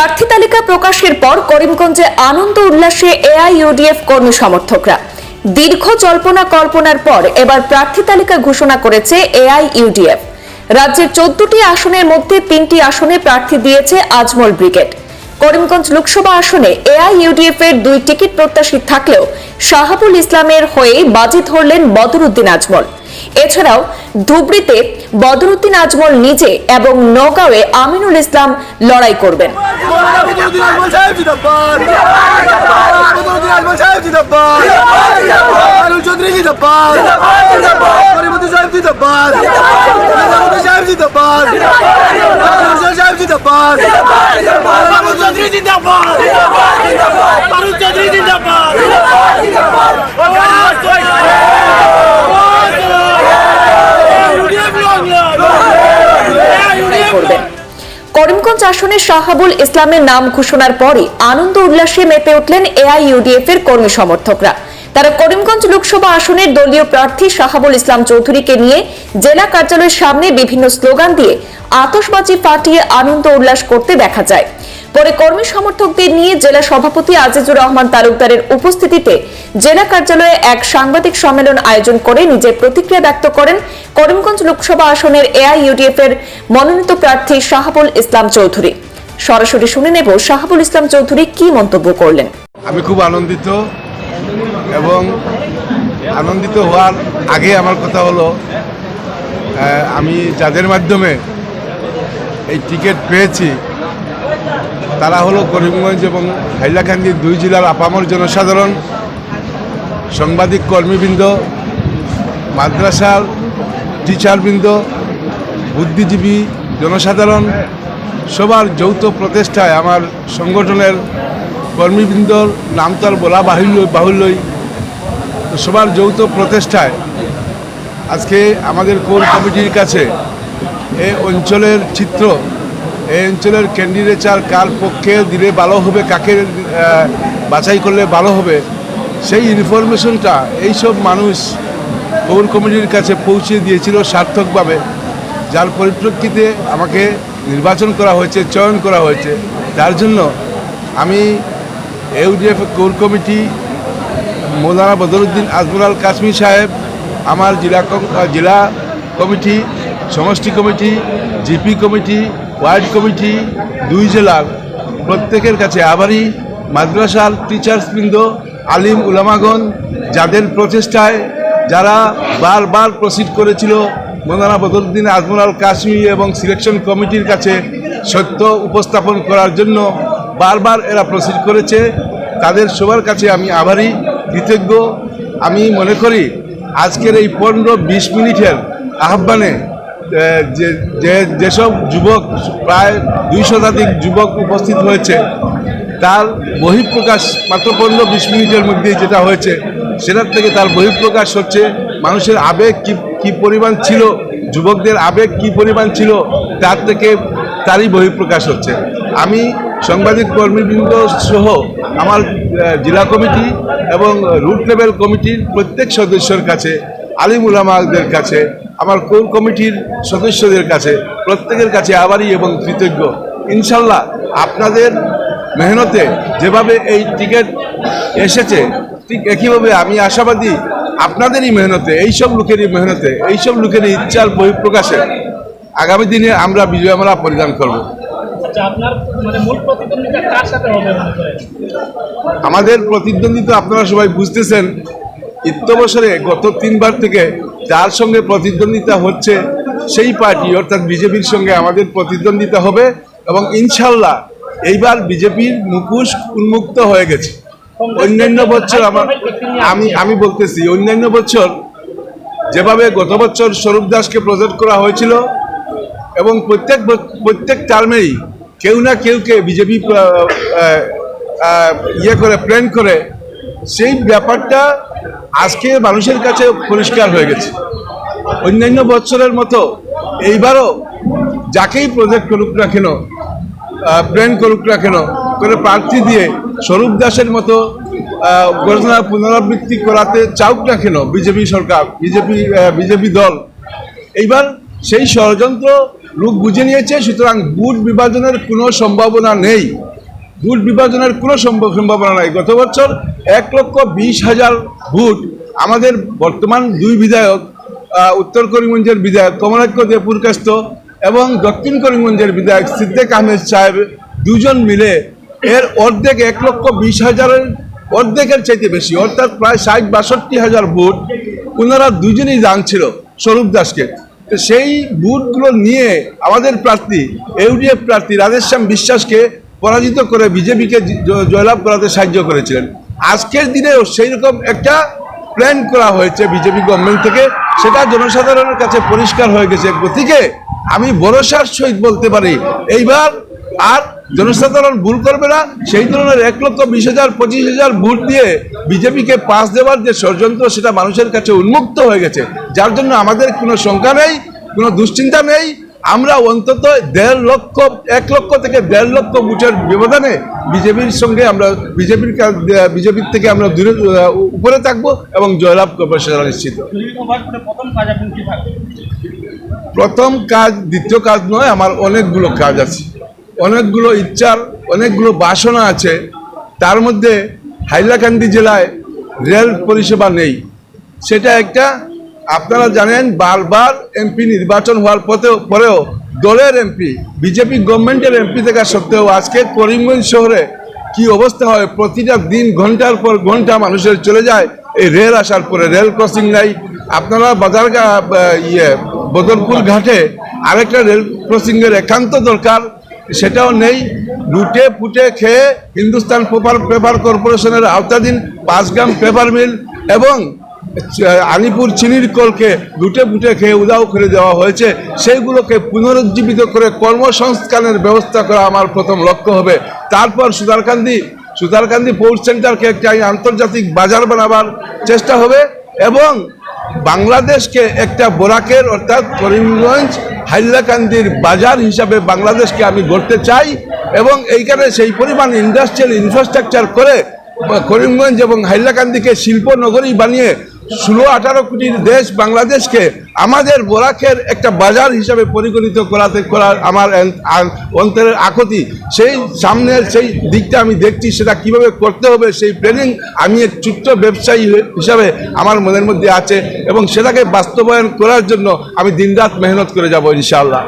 প্রার্থী তালিকা প্রকাশের পর করিমগঞ্জে আনন্দ উল্লাসে এআইইউডিএফ কর্মী সমর্থকরা। দীর্ঘ জল্পনা কল্পনার পর এবার প্রার্থী তালিকা ঘোষণা করেছে এআইইউডিএফ। রাজ্যের চোদ্দটি আসনের মধ্যে তিনটি আসনে প্রার্থী দিয়েছে আজমল ব্রিগেড। করিমগঞ্জ লোকসভা আসনে এআইইউডিএফ এর দুই টিকিট প্রত্যাশী থাকলেও শাহাবুল ইসলামের হয়ে বাজি ধরলেন বদরুদ্দিন আজমল। এছাড়াও ধুবড়িতে বদরুদ্দিন আজমল নিজে এবং নগাঁওয়ে আমিনুল ইসলাম লড়াই করবেন জিন্দাবাদ জিন্দাবাদ। আরুল চৌধুরী জিন্দাবাদ চৌধুরী জিন্দাবাদ করিমগঞ্জ আসনে শাহাবুল ইসলামের নাম ঘোষণার পরই আনন্দ উল্লাসে মেতে উঠলেন এআইইউডিএফ এর কর্মী সমর্থকরা। তারা করিমগঞ্জ লোকসভা আসনের দলীয় প্রার্থী শাহাবুল ইসলাম চৌধুরীকে নিয়ে জেলা কার্যালয়ের সামনে বিভিন্ন স্লোগান দিয়ে আতশবাজি ফাটিয়ে আনন্দ উল্লাস করতে দেখা যায়। পরে কর্মী সমর্থকদের নিয়ে জেলা সভাপতি আজিজুর রহমান তালুকদারের উপস্থিতিতে জেলা কার্যালয়ে এক সাংবাদিক সম্মেলন আয়োজন করে নিজের প্রতিক্রিয়া ব্যক্ত করেন করিমগঞ্জ লোকসভা আসনের এআইইউডিএফ এর মনোনীত প্রার্থী শাহাবুল ইসলাম চৌধুরী। সরাসরি শুনে নেব শাহাবুল ইসলাম চৌধুরী কি মন্তব্য করলেন। আমি খুব আনন্দিত এবং আনন্দিত হওয়ার আগে আমার কথা হলো আমি যাদের মাধ্যমে এই টিকিট পেয়েছি, তারা হলো করিমগঞ্জ এবং হাইলাকান্দি দুই জেলার আপামর জনসাধারণ, সাংবাদিক কর্মীবৃন্দ, মাদ্রাসার টিচারবৃন্দ, বুদ্ধিজীবী জনসাধারণ, সবার যৌথ প্রচেষ্টায় আমার সংগঠনের কর্মীবৃন্দর নাম তো বলা বাহুল্য বাহুল্যই। তো সবার যৌথ প্রচেষ্টায় আজকে আমাদের কোর কমিটির কাছে এই অঞ্চলের চিত্র এই অঞ্চলের ক্যান্ডিডেচার কার পক্ষে দিলে ভালো হবে, কাকে বাছাই করলে ভালো হবে, সেই ইনফরমেশনটা এইসব মানুষ কোর কমিটির কাছে পৌঁছে দিয়েছিল সার্থকভাবে। যার পরিপ্রেক্ষিতে আমাকে নির্বাচন করা হয়েছে, চয়ন করা হয়েছে। তার জন্য আমি UDF core committee Maulana Badruddin Ajmal আল কাশ্মীর সাহেব, আমার জেলা জেলা কমিটি, সমষ্টি committee, GP committee, ward committee, দুই জেলার প্রত্যেকের কাছে আবারই মাদ্রাসার টিচার্সবৃন্দ আলিম উলামাগণ, যাদের প্রচেষ্টায় যারা বারবার প্রসিড করেছিল, মৌলানা বদরুদ্দিন আজমুল আল কাশ্মীর এবং সিলেকশন কমিটির কাছে সত্য উপস্থাপন করার জন্য বারবার এরা প্রসিড করেছে। তাদের সবার কাছে আমি আভারই কৃতজ্ঞ আমি মনে করি আজকের এই পনেরো বিশ মিনিটের আহ্বানে যে, যেসব যুবক, প্রায় দুই শতাধিক যুবক উপস্থিত হয়েছে, তার বহিঃপ্রকাশ মাত্র পনেরো বিশ মিনিটের মধ্যেই যেটা হয়েছে, সেটার থেকে তার বহিঃপ্রকাশ হচ্ছে মানুষের আবেগ কি কি পরিমাণ ছিল, যুবকদের আবেগ কি পরিমাণ ছিল, তার থেকে তারই বহিঃপ্রকাশ হচ্ছে। আমি সাংবাদিক কর্মীবৃন্দ সহ আমার জেলা কমিটি এবং রুট লেভেল কমিটির প্রত্যেক সদস্যর কাছে, আলিম উলামাদের কাছে, আমার কোর কমিটির সদস্যদের কাছে, প্রত্যেকের কাছে আবারই এবং কৃতজ্ঞ। ইনশাল্লাহ আপনাদের মেহনতে যেভাবে এই টিকিট এসেছে, ঠিক একইভাবে আমি আশাবাদী আপনাদেরই মেহনতে, এইসব লোকেরই মেহনতে, এইসব লোকেরই ইচ্ছার বহিঃপ্রকাশে আগামী দিনে আমরা বিজয়মালা পরিধান করব। আপনার মানে মূল প্রতিদ্বন্দ্বিতা কার সাথে হবে মনে করেন? আমাদের প্রতিদ্বন্দ্বিতা আপনারা সবাই বুঝতেছেন বছরে গত তিনবার থেকে যার সঙ্গে প্রতিদ্বন্দ্বিতা হচ্ছে সেই পার্টি অর্থাৎ বিজেপির সঙ্গে আমাদের প্রতিদ্বন্দ্বিতা হবে এবং ইনশাল্লাহ এইবার বিজেপির মুখোশ উন্মুক্ত হয়ে গেছে। অন্যান্য বছর আমার আমি আমি বলতেছি অন্যান্য বছর যেভাবে গত বছর স্বরূপ দাসকে প্রজেক্ট করা হয়েছিল এবং প্রত্যেক প্রত্যেক টার্মেই কেউ না কেউকে বিজেপি ইয়ে করে প্ল্যান করে, সেই ব্যাপারটা আজকে মানুষের কাছে পরিষ্কার হয়ে গেছে। অন্যান্য বছরের মতো এইবারও যাকেই প্রজেক্ট করুক না কেন প্ল্যান করুক না কেন, করে প্রার্থী দিয়ে স্বরূপ দাসের মতো ঘটনা পুনরাবৃত্তি করাতে চাউক না কেন বিজেপি সরকার, বিজেপি বিজেপি দল। এইবার সেই ষড়যন্ত্র লোক বুঝে নিয়েছে, সুতরাং বুট বিভাজনের কোনো সম্ভাবনা নেই। বুট বিভাজনের কোনো সম্ভাবনা নাই। গত বছর এক লক্ষ বিশ হাজার ভোট আমাদের বর্তমান দুই বিধায়ক উত্তর করিমগঞ্জের বিধায়ক কমলাক্ষ দেপুরকাস্ত এবং দক্ষিণ করিমগঞ্জের বিধায়ক সিদ্দেক আহমেদ সাহেব দুজন মিলে এর অর্ধেক এক লক্ষ বিশ হাজারের অর্ধেকের চাইতে বেশি, অর্থাৎ প্রায় ষাট বাষট্টি হাজার ভোট ওনারা দুজনেই জানছিল স্বরূপ দাসকে। তো সেই বুথগুলো নিয়ে আমাদের প্রার্থী ইউডিএফ প্রার্থী রাধেশ্যাম বিশ্বাসকে পরাজিত করে বিজেপিকে জয়লাভ করাতে সাহায্য করেছিলেন। আজকের দিনেও সেই রকম একটা প্ল্যান করা হয়েছে বিজেপি গভর্নমেন্ট থেকে। সেটা জনসাধারণের কাছে পরিষ্কার হয়ে গেছে। গতিকে আমি ভরসার সহিত বলতে পারি, এইবার আর জনসাধারণ ভুল করবে না। সেই ধরনের এক লক্ষ বিশ হাজার, পঁচিশ হাজার ভোট দিয়ে বিজেপিকে পাস দেওয়ার যে ষড়যন্ত্র, সেটা মানুষের কাছে উন্মুক্ত হয়ে গেছে। যার জন্য আমাদের কোনো শঙ্কা নেই, কোনো দুশ্চিন্তা নেই। আমরা অন্তত দেড় লক্ষ, এক লক্ষ থেকে দেড় লক্ষ ভোটের ব্যবধানে বিজেপির সঙ্গে আমরা, বিজেপির বিজেপির থেকে আমরা দূরে উপরে থাকব এবং জয়লাভ করব সেটা নিশ্চিত। প্রথম কাজ, দ্বিতীয় কাজ নয়, আমার অনেকগুলো কাজ আছে। অনেকগুলো ইচ্ছার, অনেকগুলো বাসনা আছে। তার মধ্যে হাইলাকান্দি জেলায় রেল পরিষেবা নেই। সেটা একটা, আপনারা জানেন, বারবার এমপি নির্বাচন হওয়ার পথেও, পরেও দলের এমপি, বিজেপি গভর্নমেন্টের এমপি থাকা সত্ত্বেও আজকে করিমগঞ্জ শহরে কি অবস্থা হয়, প্রতিটা দিন ঘণ্টার পর ঘণ্টা মানুষের চলে যায়, এই রেল আসার পরে। রেল ক্রসিং নাই। আপনারা বাজার ইয়ে বদরপুর ঘাটে আরেকটা রেল ক্রসিংয়ের একান্ত দরকার। সেটাও নেই। লুটে পুটে খেয়ে হিন্দুস্তান পেপার পেপার কর্পোরেশনের আওতাধীন পাঁচগ্রাম পেপার মিল এবং আলিপুর চিনির কলকে লুটে পুটে খেয়ে উদাও করে দেওয়া হয়েছে। সেইগুলোকে পুনরুজ্জীবিত করে কর্মসংস্থানের ব্যবস্থা করা আমার প্রথম লক্ষ্য হবে। তারপর সুতারকান্দি সুতারকান্দি পোর্ট সেন্টারকে একটা আন্তর্জাতিক বাজার বানাবার চেষ্টা হবে এবং বাংলাদেশকে একটা বোরাকের, অর্থাৎ করিমগঞ্জ হাইলাকান্দির বাজার হিসাবে বাংলাদেশকে আমি গড়তে চাই এবং এইখানে সেই পরিমাণ ইন্ডাস্ট্রিয়াল ইনফ্রাস্ট্রাকচার করে করিমগঞ্জ এবং হাইলাকান্দিকে শিল্প নগরী বানিয়ে ষোলো, আঠারো কোটির দেশ বাংলাদেশকে আমাদের বোরাকের একটা বাজার হিসাবে পরিগণিত করাতে, করার আমার অন্তরের আকতি, সেই সামনের সেই দিকটা আমি দেখছি, সেটা কীভাবে করতে হবে সেই প্ল্যানিং আমি এক ছোট্ট ব্যবসায়ী হিসাবে আমার মনের মধ্যে আছে এবং সেটাকে বাস্তবায়ন করার জন্য আমি দিনরাত মেহনত করে যাব ইনশাআল্লাহ।